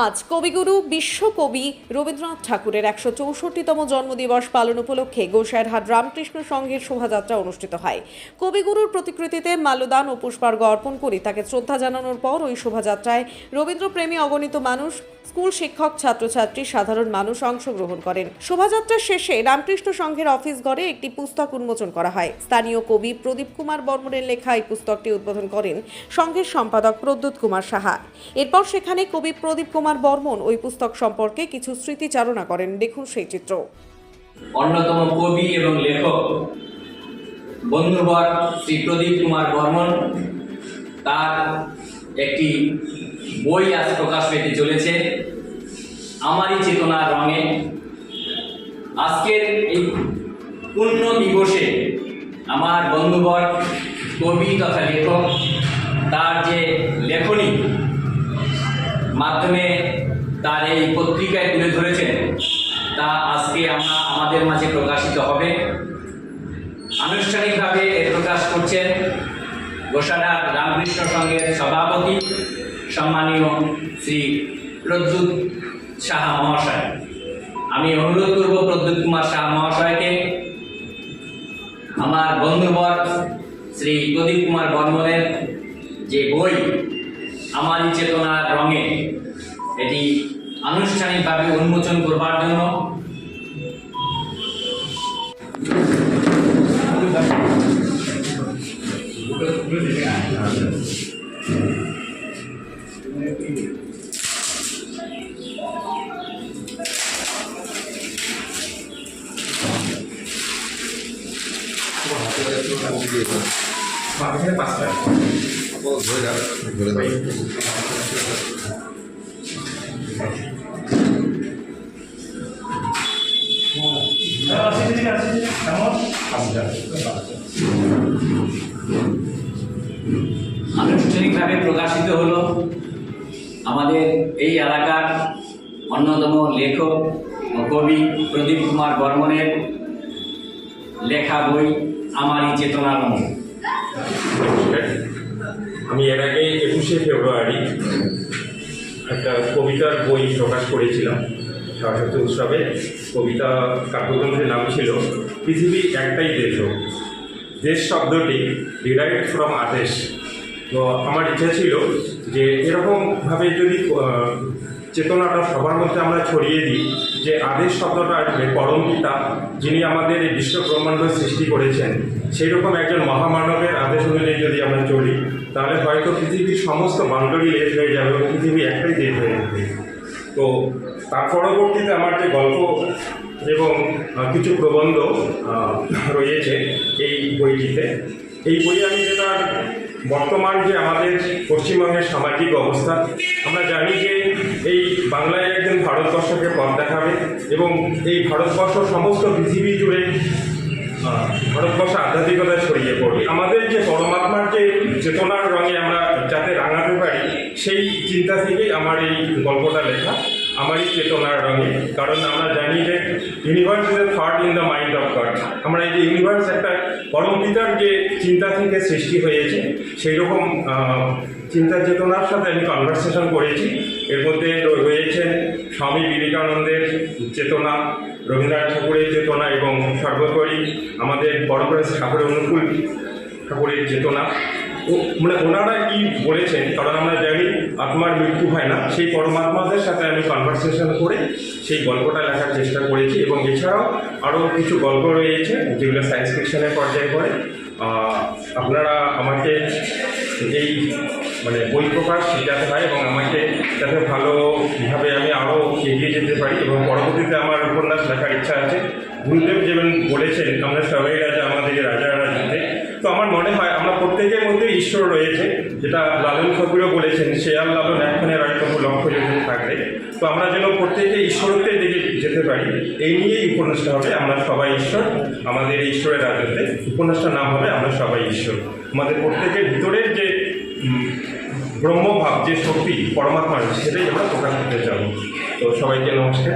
আজ কবিগুরু বিশ্বকবি রবীন্দ্রনাথ ঠাকুরের একশো চৌষট্টিতম জন্মদিবস পালন উপলক্ষে গোসাইরহাট রামকৃষ্ণ সংঘের শোভাযাত্রা অনুষ্ঠিত হয়। কবিগুরুর প্রতিকৃতিতে মাল্যদান ও পুষ্পার্ঘ অর্পণ করে। তাকে শ্রদ্ধা জানানোর পর ওই শোভাযাত্রায় রবীন্দ্রপ্রেমী অগণিত মানুষ স্কুল শিক্ষক ছাত্রছাত্রী সাধারণ মানুষ অংশগ্রহণ করেন। শোভাযাত্রার শেষে রামকৃষ্ণ সংঘের অফিস ঘরে একটি পুস্তক উন্মোচন করা হয়। স্থানীয় কবি প্রদীপ কুমার বর্মনের লেখা এই পুস্তকটি উদ্বোধন করেন সংঘের সম্পাদক প্রদ্যুৎ কুমার সাহা। এরপর সেখানে কবি প্রদীপ কুমার বর্মন ওই পুস্তক সম্পর্কে কিছু স্মৃতিচারণা করেন। দেখুন সেই চিত্র। অন্যতম কবি এবং লেখক বন্ধুবর শ্রী প্রদীপ কুমার বর্মন তার একটি বই আজ প্রকাশ পেতে চলেছে। আমারই চেতনার রঙে। আজকের এই পূর্ণ দিবসে আমার বন্ধুবর, কবি তথা লেখক, তার যে লেখনী, মাধ্যমে তার এই পত্রিকায় তুলে ধরেছেন, তা আজকে আমরা আমাদের মাঝে প্রকাশিত হবে। আনুষ্ঠানিকভাবে এ প্রকাশ করছেন গোসাডার রামকৃষ্ণ সংঘের সভাপতি সম্মানীয় শ্রী প্রদ্যুৎ সাহা মহাশয়। আমি অনুরোধ করব প্রদ্যুৎ কুমার সাহা মহাশয়কে, আমার বন্ধুবর শ্রী প্রদীপ কুমার বর্মনের যে বই, আমারই চেতনার রঙে, এটি আনুষ্ঠানিকভাবে উন্মোচন করবার জন্য। আনুষ্ঠানিকভাবে প্রকাশিত হলো আমাদের এই এলাকার অন্যতম লেখক কবি প্রদীপ কুমার বর্মনের লেখা বই। আমারই চেতনার রঙ আমি এর আগে একুশে ফেব্রুয়ারি একটা কবিতার বই প্রকাশ করেছিলাম, সরস্বতী উৎসবে। কবিতা কাব্যগ্রন্থের নাম ছিল, পৃথিবী একটাই দেশ দেশ শব্দটি ডিরাইভ ফ্রম আদেশ। তো আমার ইচ্ছা ছিল যে এরকমভাবে যদি চেতনাটা সবার মধ্যে আমরা ছড়িয়ে দিই যে আদেশ শব্দটা আসবে পরম পিতা যিনি আমাদের এই বিশ্ব ব্রহ্মাণ্ড সৃষ্টি করেছেন সেই রকম একজন মহামানবের আদেশ অনুযায়ী যদি আমরা চলি, তাহলে হয়তো পৃথিবীর সমস্ত বাউন্ডারি লেস হয়ে যাবে এবং পৃথিবী একটাই দেশ হয়ে যাবে। তো তার পরবর্তীতে আমার যে গল্প এবং কিছু প্রবন্ধ রয়েছে এই বইটিতে এই বই আমি যেটা বর্তমান যে আমাদের পশ্চিমবঙ্গের সামাজিক অবস্থা, আমরা জানি যে এই বাংলায় একজন ভারতবর্ষকে পথ দেখাবে এবং এই ভারতবর্ষ সমস্ত পৃথিবী জুড়ে ভারতবর্ষ আধ্যাত্মিকতায় ছড়িয়ে পড়বে। আমাদের যে পরমাত্মার যে চেতনার রঙে আমরা যাতে রাঙাতে পারি, সেই চিন্তা থেকেই আমার এই গল্পটা লেখা। আমারই চেতনার রঙে। কারণ আমরা জানি যে universe is a thought in the mind of God আমরা এই যে ইউনিভার্স একটা পরম পিতার যে চিন্তা থেকে সৃষ্টি হয়েছে সেই রকম চিন্তা চেতনার সাথে আমি কনভারসেশন করেছি। এর মধ্যে রয়েছেন স্বামী বিবেকানন্দের চেতনা, রবীন্দ্রনাথ ঠাকুরের চেতনা এবং সর্বোপরি আমাদের বড় করে ঠাকুরের অনুকূল ঠাকুরের চেতনা। মানে ওনারা কি বলেছেন, কারণ আমরা জানি আত্মার মৃত্যু হয় না, সেই পরমাত্মাদের সাথে আমি কনভারসেশন করে সেই গল্পটা লেখার চেষ্টা করেছি এবং এছাড়াও আরও কিছু গল্প রয়েছে যেগুলো সায়েন্স ফিকশনের পর্যায়ে পড়ে। আপনারা আমাকে এই মানে বই প্রকাশ শেখাতে হয় এবং আমাকে যাতে ভালোভাবে আমি আরও এগিয়ে যেতে পারি এবং পরবর্তীতে আমার উপন্যাস লেখার ইচ্ছা আছে। গুরুদেব যেমন বলেছেন, আমরা সবাই রাজা আমাদের রাজা রাজতে তো আমার মনে হয় আমরা প্রত্যেকের মধ্যে ঈশ্বর রয়েছে, যেটা লালন ঠাকুরও বলেছেন শেয়াল লালন এখনের তবু লক্ষ্য যদি থাকবে। তো আমরা যেন প্রত্যেকে ঈশ্বরত্বের দিকে যেতে পারি, এই নিয়েই উপন্যাসটা হবে, আমরা সবাই ঈশ্বর, আমাদের ঈশ্বরের রাজত্বে উপন্যাসটার নাম হবে, আমরা সবাই ঈশ্বর। আমাদের প্রত্যেকের ভিতরের যে ব্রহ্মভাব, যে শক্তি পরমাত্মার সেটাই আমরা প্রকাশ করতে চাবো তো সবাইকে নমস্কার।